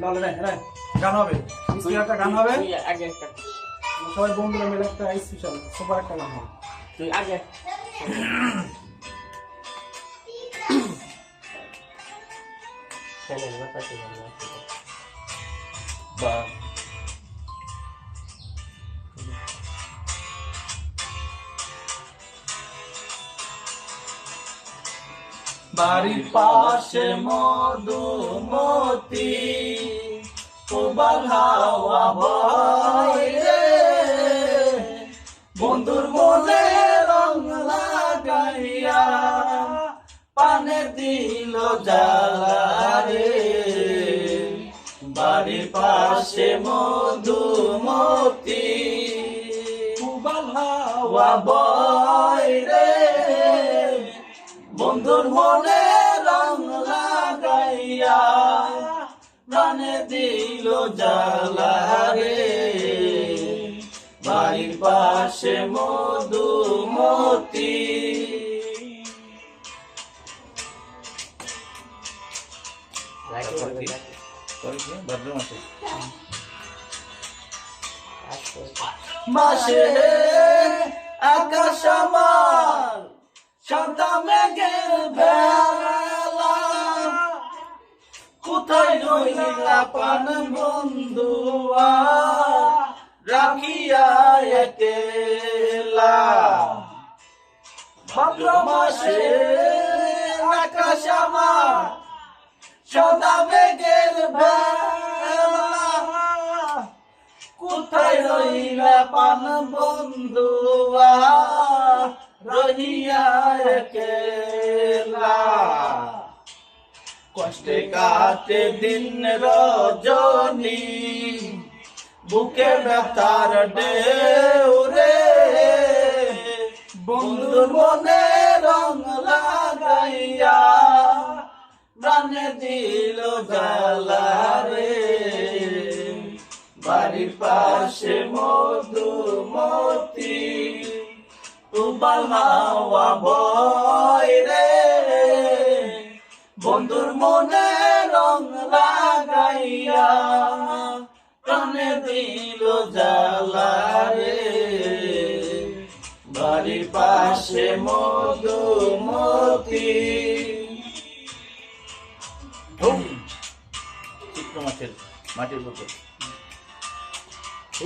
তাহলে নে, নে, গান হবে। মিষ্টি একটা গান হবে। তুই আগে একটা। সবাই বন্ধুরা মিলে একটা স্পেশাল সুপার একটা গান হবে। তুই আগে। চ্যানেল না পাচ্ছি না বা। বাড়ির পাশে মধুমতি তোমার হাওয়া রে বন্ধুর মনে রং লাগাইয়া পানে দিল রে বাড়ির পাশে মধুমতি। হাওয়া বয় রে বন্ধুর মনে রং লাগাইয়া প্রাণে দিল জ্বালা রে বাড়ির পাশে মধুমতি। মাসে আকাশ আমার সাদা কোথায় রইলা পান বন্ধুয়া? রাখিয়া একেলা। ভাদ্র মাসে আকাশ আমার, সাদা মেঘের বেলা। কোথায় রইলা পান বন্ধুয়া? রহিয়া একেলা। কষ্টে কাটে দিন রজনী। বুকে ব্যথার ঢেউ রে বন্ধুর মনে রং লাগাইয়া প্রাণে দিল জ্বালা রে বাড়ির পাশে মধুমতি উবাল হাওয়া বয় রে। বন্ধুর মনে রং লাগাইয়া কানে দিল জালারে রে বাড়ির পাশে মধুমতি। ধুম চিত্র মাটির বুকে।